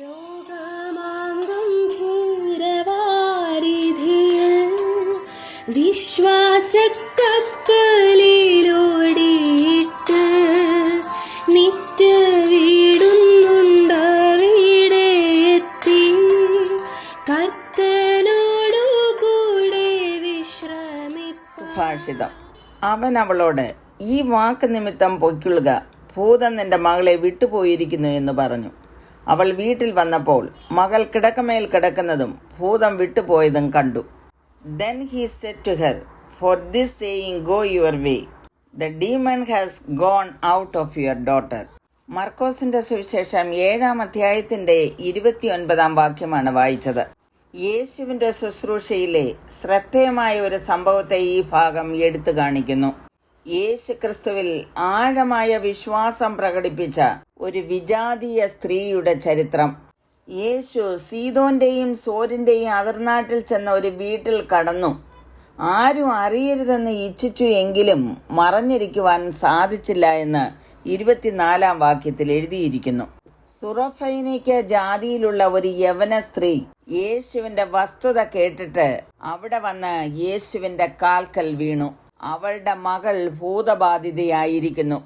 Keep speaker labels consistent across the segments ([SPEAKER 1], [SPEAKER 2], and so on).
[SPEAKER 1] ലോകമാങ്കും പൂരവാരിധിയിൽ വിശ്വാസക്കപ്പലിലോടിയിട്ട് നിത്യ വീടുന്നുണ്ടവിടെ എത്തി കർത്തനോടു കൂടെ വിശ്രമിപ്പ.
[SPEAKER 2] സുഭാഷിതം. അവൻ അവളോട് ഈ വാക്ക് നിമിത്തം പൊയ്ക്കൊള്ളുക. ഭൂതം നിന്റെ മകളെ വിട്ടുപോയിരിക്കുന്നു എന്ന് പറഞ്ഞു. അവൾ വീട്ടിൽ വന്നപ്പോൾ മകൾ കിടക്കമേൽ കിടക്കുന്നതും ഭൂതം വിട്ടുപോയതും കണ്ടു. Then he said to her for this saying go your way the demon has gone out of your daughter മർക്കോസിന്റെ സുവിശേഷം ഏഴാം അധ്യായത്തിന്റെ ഇരുപത്തിയൊൻപതാം വാക്യമാണ് വായിച്ചത്. യേശുവിന്റെ ശുശ്രൂഷയിലെ ശ്രദ്ധേയമായ ഒരു സംഭവത്തെ ഈ ഭാഗം എടുത്തു കാണിക്കുന്നു. യേശു ക്രിസ്തുവിൽ ആഴമായ വിശ്വാസം പ്രകടിപ്പിച്ച ഒരു വിജാതീയ സ്ത്രീയുടെ ചരിത്രം. യേശു സീതോന്റെയും സോരിന്റെയും അതിർനാട്ടിൽ ചെന്ന ഒരു വീട്ടിൽ കടന്നു. ആരും അറിയരുതെന്ന് ഇച്ഛിച്ചു എങ്കിലും മറഞ്ഞിരിക്കുവാൻ സാധിച്ചില്ല എന്ന് ഇരുപത്തിനാലാം വാക്യത്തിൽ എഴുതിയിരിക്കുന്നു. സുറഫൈനയ്ക്ക് ജാതിയിലുള്ള ഒരു യവന സ്ത്രീ യേശുവിന്റെ വസ്തുത കേട്ടിട്ട് അവിടെ വന്ന് യേശുവിന്റെ കാൽക്കൽ വീണു. അവളുടെ മകൾ ഭൂതബാധിതയായിരിക്കുന്നു.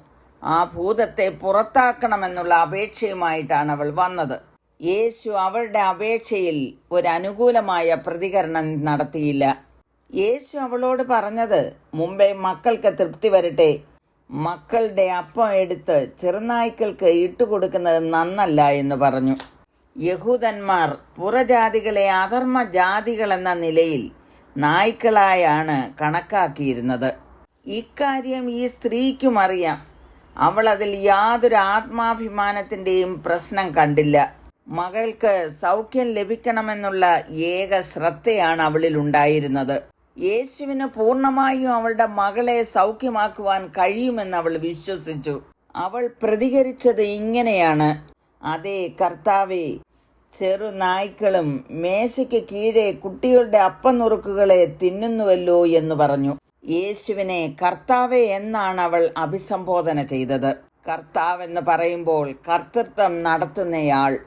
[SPEAKER 2] ആ ഭൂതത്തെ പുറത്താക്കണമെന്നുള്ള അപേക്ഷയുമായിട്ടാണ് അവൾ വന്നത്. യേശു അവളുടെ അപേക്ഷയിൽ ഒരു അനുകൂലമായ പ്രതികരണം നടത്തിയില്ല. യേശു അവളോട് പറഞ്ഞത് മുമ്പേ മക്കൾക്ക് തൃപ്തി വരട്ടെ. മക്കളുടെ അപ്പം എടുത്ത് ചെറുനായ്ക്കൾക്ക് ഇട്ടുകൊടുക്കുന്നത് നന്നല്ല എന്ന് പറഞ്ഞു. യഹൂദന്മാർ പുറജാതികളെ അധർമ്മ ജാതികളെന്ന നിലയിൽ നായ്ക്കളായാണ് കണക്കാക്കിയിരുന്നത്. ഇക്കാര്യം ഈ സ്ത്രീക്കും അറിയാം അവൾ അതിൽ യാതൊരു ആത്മാഭിമാനത്തിന്റെയും പ്രശ്നം കണ്ടില്ല. മകൾക്ക് സൗഖ്യം ലഭിക്കണമെന്നുള്ള ഏക ശ്രദ്ധയാണ് അവളിൽ ഉണ്ടായിരുന്നത്. യേശുവിന് പൂർണമായും അവളുടെ മകളെ സൗഖ്യമാക്കുവാൻ കഴിയുമെന്ന് അവൾ വിശ്വസിച്ചു. അവൾ പ്രതികരിച്ചത് ഇങ്ങനെയാണ്. അതേ കർത്താവേ ചെറു നായ്ക്കളും മേശയ്ക്ക് കീഴെ കുട്ടികളുടെ അപ്പനുറുക്കുകളെ തിന്നുന്നുവല്ലോ എന്ന് പറഞ്ഞു. യേശുവിനെ കർത്താവെ എന്നാണ് അവൾ അഭിസംബോധന ചെയ്തത്. കർത്താവ് എന്ന് പറയുമ്പോൾ കർത്തൃത്വം നടത്തുന്നയാൾ.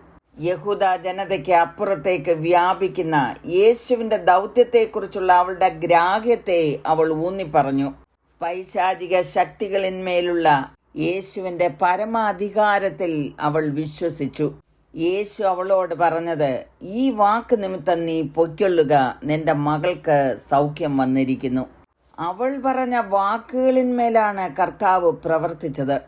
[SPEAKER 2] യഹൂദ ജനതയ്ക്ക് അപ്പുറത്തേക്ക് വ്യാപിക്കുന്ന യേശുവിന്റെ ദൗത്യത്തെക്കുറിച്ചുള്ള അവളുടെ ഗ്രാഹ്യത്തെ അവൾ ഊന്നിപ്പറഞ്ഞു. പൈശാചിക ശക്തികളിന്മേലുള്ള യേശുവിന്റെ പരമാധികാരത്തിൽ അവൾ വിശ്വസിച്ചു. യേശു അവളോട് പറഞ്ഞത് ഈ വാക്ക് നിമിത്തം നീ പൊയ്ക്കൊള്ളുക നിന്റെ മകൾക്ക് സൗഖ്യം വന്നിരിക്കുന്നു. അവൾ പറഞ്ഞ വാക്കുകളിന്മേലാണ് കർത്താവ് പ്രവർത്തിച്ചത്.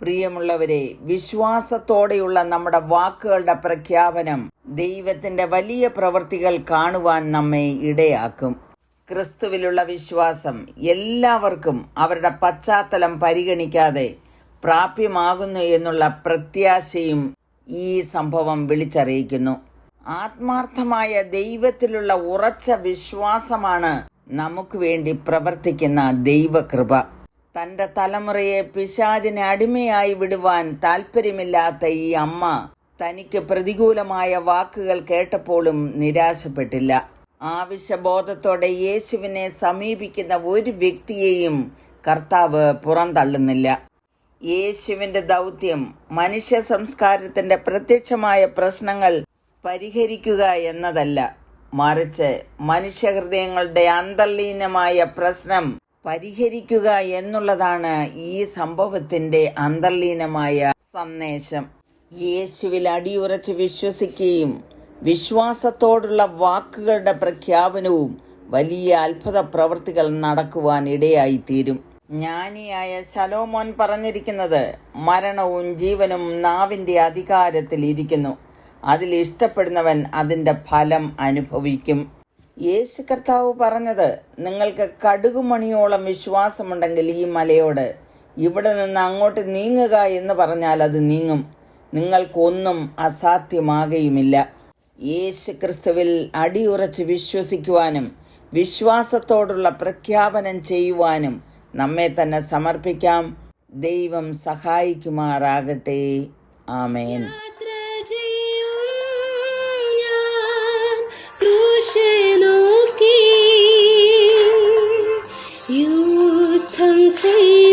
[SPEAKER 2] പ്രിയമുള്ളവരെ വിശ്വാസത്തോടെയുള്ള നമ്മുടെ വാക്കുകളുടെ പ്രഖ്യാപനം ദൈവത്തിന്റെ വലിയ പ്രവൃത്തികൾ കാണുവാൻ നമ്മെ ഇടയാക്കും. ക്രിസ്തുവിലുള്ള വിശ്വാസം എല്ലാവർക്കും അവരുടെ പശ്ചാത്തലം പരിഗണിക്കാതെ പ്രാപ്യമാകുന്നു എന്നുള്ള പ്രത്യാശയും ഈ സംഭവം വിളിച്ചറിയിക്കുന്നു. ആത്മാർത്ഥമായ ദൈവത്തിലുള്ള ഉറച്ച വിശ്വാസമാണ് നമുക്ക് വേണ്ടി പ്രവർത്തിക്കുന്ന ദൈവകൃപ. തന്റെ തലമുറയെ പിശാചിന് അടിമയായി വിടുവാൻ താല്പര്യമില്ലാത്ത ഈ അമ്മ തനിക്ക് പ്രതികൂലമായ വാക്കുകൾ കേട്ടപ്പോഴും നിരാശപ്പെട്ടില്ല. ആവശ്യബോധത്തോടെ യേശുവിനെ സമീപിക്കുന്ന ഒരു വ്യക്തിയെയും കർത്താവ് പുറന്തള്ളുന്നില്ല. യേശുവിന്റെ ദൗത്യം മനുഷ്യ സംസ്കാരത്തിന്റെ പ്രത്യക്ഷമായ പ്രശ്നങ്ങൾ പരിഹരിക്കുക എന്നതല്ല. മറിച്ച് മനുഷ്യഹൃദയങ്ങളുടെ അന്തർലീനമായ പ്രശ്നം പരിഹരിക്കുക എന്നുള്ളതാണ് ഈ സംഭവത്തിന്റെ അന്തർലീനമായ സന്ദേശം. യേശുവിൽ അടിയുറച്ച് വിശ്വസിക്കുകയും വിശ്വാസത്തോടുള്ള വാക്കുകളുടെ പ്രഖ്യാപനവും വലിയ അത്ഭുത പ്രവൃത്തികൾ നടക്കുവാൻ ഇടയായിത്തീരും. ജ്ഞാനിയായ ശലോമോൻ പറഞ്ഞിരിക്കുന്നത് മരണവും ജീവനും നാവിന്റെ അധികാരത്തിൽ ഇരിക്കുന്നു. അതിൽ ഇഷ്ടപ്പെടുന്നവൻ അതിന്റെ ഫലം അനുഭവിക്കും. യേശു കർത്താവ് പറഞ്ഞത് നിങ്ങൾക്ക് കടുകുമണിയോളം വിശ്വാസമുണ്ടെങ്കിൽ ഈ മലയോട് ഇവിടെ നിന്ന് അങ്ങോട്ട് നീങ്ങുക എന്ന് പറഞ്ഞാൽ അത് നീങ്ങും. നിങ്ങൾക്കൊന്നും അസാധ്യമാകുകയുമില്ല യേശു ക്രിസ്തുവിൽ അടിയുറച്ച് വിശ്വസിക്കുവാനും വിശ്വാസത്തോടുള്ള പ്രഖ്യാപനം ചെയ്യുവാനും നമ്മെ തന്നെ സമർപ്പിക്കാം. ദൈവം സഹായിക്കുമാറാകട്ടെ. ആമേൻ.
[SPEAKER 1] യുദ്ധം ചെയ്യും